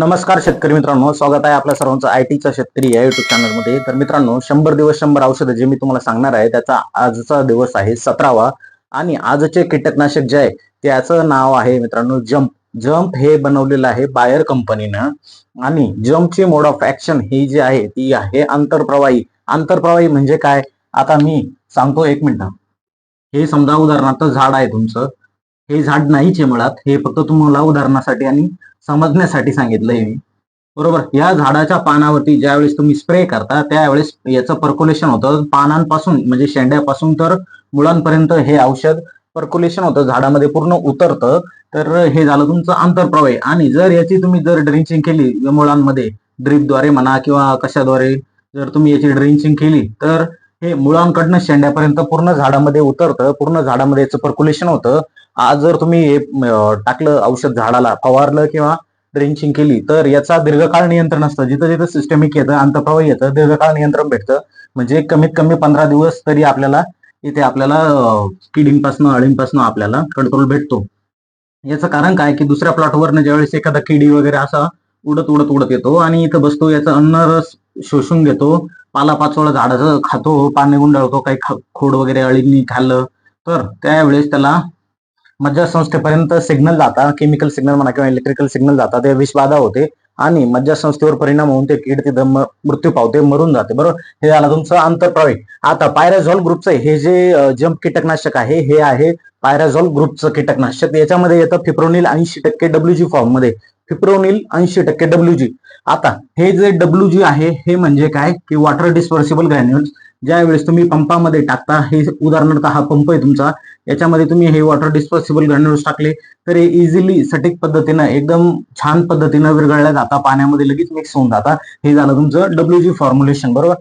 नमस्कार शेतकरी मित्रांनो स्वागत आहे आपल्या सर्वांचं आय टीचा शेतकरी या युट्यूब चॅनलमध्ये तर मित्रांनो शंभर दिवस शंभर औषधं जे मी तुम्हाला सांगणार आहे त्याचा आजचा दिवस आहे सतरावा. आणि आजचे कीटकनाशक जे आहे त्याचं नाव आहे मित्रांनो जम्प जम्प हे बनवलेलं आहे बायर कंपनीनं. आणि जम्पची मोड ऑफ ऍक्शन ही जी आहे ती आहे आंतरप्रवाही. आंतरप्रवाही म्हणजे काय? आता मी सांगतो एक मिनिट. हे समजा उदाहरणार्थ झाड आहे तुमचं. हे झाड नाहीच आहे मुळात. हे फक्त तुम्हाला उदाहरणासाठी आणि समजण्यासाठी सांगितलंय मी. बरोबर? या झाडाच्या पानावरती ज्यावेळेस तुम्ही स्प्रे करता त्यावेळेस याचं पर्क्युलेशन होतं. पानांपासून म्हणजे शेंड्यापासून तर मुळांपर्यंत हे औषध पर्क्युलेशन होतं. झाडामध्ये पूर्ण उतरतं. तर हे झालं तुमचं आंतरप्रवाही. आणि जर याची तुम्ही जर ड्रिंचिंग केली मुळांमध्ये ड्रीपद्वारे म्हणा किंवा कशाद्वारे जर तुम्ही याची ड्रिंचिंग केली तर हे मुळांकडनं शेंड्यापर्यंत पूर्ण झाडामध्ये उतरतं. पूर्ण झाडामध्ये याचं पर्क्युलेशन होतं. आज जर तुम्ही हे टाकलं औषध झाडाला फवारलं किंवा ड्रेंचिंग केली तर याचा दीर्घकाळ नियंत्रण असतं. जिथं जिथं सिस्टमिक येतं अंतप्रवाही येतं दीर्घकाळ नियंत्रण भेटतं. म्हणजे कमीत कमी पंधरा दिवस तरी आपल्याला इथे आपल्याला किडींपासनं अळींपासनं आपल्याला कंट्रोल भेटतो. याचं कारण काय? की दुसऱ्या प्लॉटवरनं ज्यावेळेस एखादा किडी वगैरे असा उडत उडत उडत येतो आणि इथं बसतो याचा अन्न रस शोषून घेतो पाला पाचोळा झाडाचं खातो पाणी गुंडाळतो काही खोड वगैरे अळींनी खाल्लं तर त्यावेळेस त्याला मज्जासंस्थेपर्यंत सिग्नल जाता केमिकल सिग्नल म्हणा किंवा इलेक्ट्रिकल सिग्नल जाता ते विषबाधा होते आणि मज्जासंस्थेवर परिणाम होऊन ते कीड तिथं मृत्यू पावते मरून जाते. बरोबर? हे झालं तुमचं आंतरप्रवाही आता पायराझॉल ग्रुपचं हे जे जंप कीटकनाशक आहे हे आहे पायराझॉल ग्रुपचं कीटकनाशक. याच्यामध्ये येतं फिप्रोनिल ऐंशी टक्के डब्ल्यूजी फॉर्ममध्ये फिप्रोनिल ऐंशी टक्के डब्ल्यूजी. आता हे जे डब्ल्यूजी आहे हे म्हणजे काय? की वॉटर डिस्पर्सिबल ग्रॅन्युल्स ज्या वेळेस तुम्ही पंपामध्ये टाकता हे उदाहरणार्थ हा पंप आहे तुमचा याच्यामध्ये तुम्ही हे वॉटर डिस्पर्सिबल ग्रॅन्युल्स टाकले तर हे इझिली सटीक पद्धतीनं एकदम छान पद्धतीनं विरघळल्या जाता पाण्यामध्ये लगेच मिक्स होऊन जाता. हे झालं तुमचं डब्ल्यूजी फॉर्म्युलेशन बरोबर?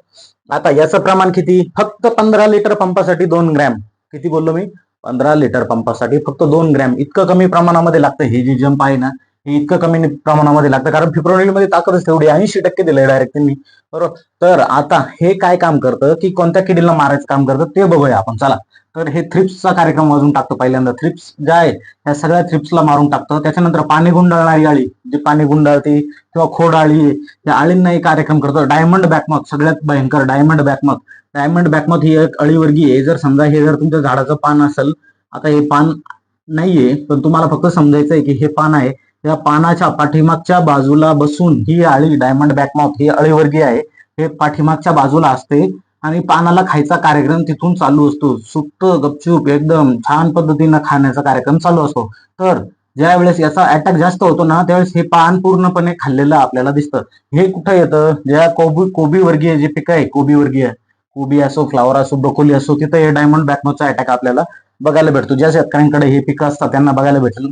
आता याचं प्रमाण किती? फक्त पंधरा लिटर पंपासाठी दोन ग्रॅम किती बोललो मी? पंधरा लिटर पंपासाठी फक्त दोन ग्रॅम इतकं कमी प्रमाणामध्ये लागतं. हे जे जंप आहे ना इतकं कमी प्रमाणामध्ये लागतं. कारण फिब्रोनिलमध्ये ताकदच तेवढी. ऐंशी टक्के दिलंय डायरेक्ट त्यांनी. बरोबर? तर आता हे काय काम करतं की कोणत्या किडीला मारायचं काम करतं ते बघूया आपण. चला. तर हे थ्रिप्सचा कार्यक्रम वाजून टाकतो पहिल्यांदा. थ्रिप्स ज्या आहे त्या सगळ्या थ्रिप्सला मारून टाकतं. त्याच्यानंतर पाणी गुंडाळणारी आळी. जी पाणी गुंडाळते किंवा खोड आळी या त्या आळींना एक कार्यक्रम करतो. डायमंड बॅकमॉथ सगळ्यात भयंकर डायमंड बॅकमॉथ. डायमंड बॅकमॉथ ही एक अळीवर्गीय आहे. जर समजा हे जर तुमच्या झाडाचं पान असेल आता हे पान नाहीये पण तुम्हाला फक्त समजायचं आहे की हे पान आहे. या पानाच्या पाठीमागच्या बाजूला बसून ही आळी डायमंड बॅकमाउथ ही अळीवर्गीय आहे. हे पाठीमागच्या बाजूला असते आणि पानाला खायचा कार्यक्रम तिथून चालू असतो. सुप्त गपचूप एकदम छान पद्धतीनं खाण्याचा कार्यक्रम चालू असतो. तर ज्या वेळेस याचा अटॅक जास्त होतो ना त्यावेळेस हे पान पूर्णपणे खाल्लेलं आपल्याला दिसतं. हे कुठं येतं? ज्या कोबी कोबी वर्गीय जे पिकं आहे कोबी वर्गीय कोबी असो फ्लावर असो ब्रोकोली असो तिथं हे डायमंड बॅकमोचा अटॅक आपल्याला बघायला भेटतो. ज्या शेतकऱ्यांकडे हे पिकं असतात त्यांना बघायला भेटेल.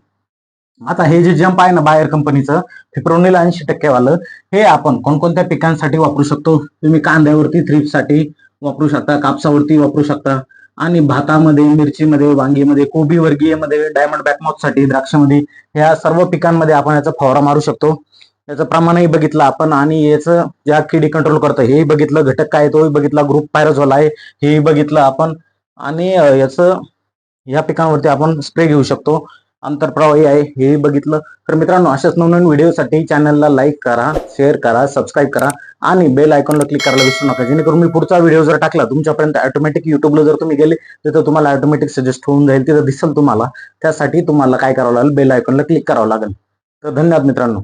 आता हे जे जंप आहे ना बायर कंपनीचं फिप्रोनिल ऐंशी टक्केवालं हे आपण कोणकोणत्या पिकांसाठी वापरू शकतो? तुम्ही कांद्यावरती थ्रीपसाठी वापरू शकता कापसावरती वापरू शकता. आणि भातामध्ये मिरचीमध्ये वांगीमध्ये कोबी वर्गीयमध्ये डायमंड बॅकमॉथसाठी द्राक्षामध्ये ह्या सर्व पिकांमध्ये आपण याचा फवारा मारू शकतो. याचं प्रमाणही बघितलं आपण आणि याचं ज्या किडी कंट्रोल करतं हेही बघितलं. घटक काय तोही बघितला. ग्रुप पायरोझोल आहे हेही बघितलं आपण. आणि याचं या पिकांवरती आपण स्प्रे घेऊ शकतो. आंतरप्रवाही आहे हेही बघितलं. तर मित्रांनो अशाच नवनवीन व्हिडिओसाठी चॅनलला लाईक करा शेअर करा सबस्क्राईब करा आणि बेल आयकॉनला क्लिक करायला विसरू नका. जेणेकरून मी पुढचा व्हिडिओ जर टाकला तुमच्यापर्यंत ऑटोमॅटिक युट्यूबला जर तुम्ही गेले तिथं तुम्हाला ऑटोमॅटिक सजेस्ट होऊन जाईल तिथं दिसेल तुम्हाला. त्यासाठी तुम्हाला काय करावं लागेल? बेल आयकॉनला क्लिक करावं लागेल. तर धन्यवाद मित्रांनो.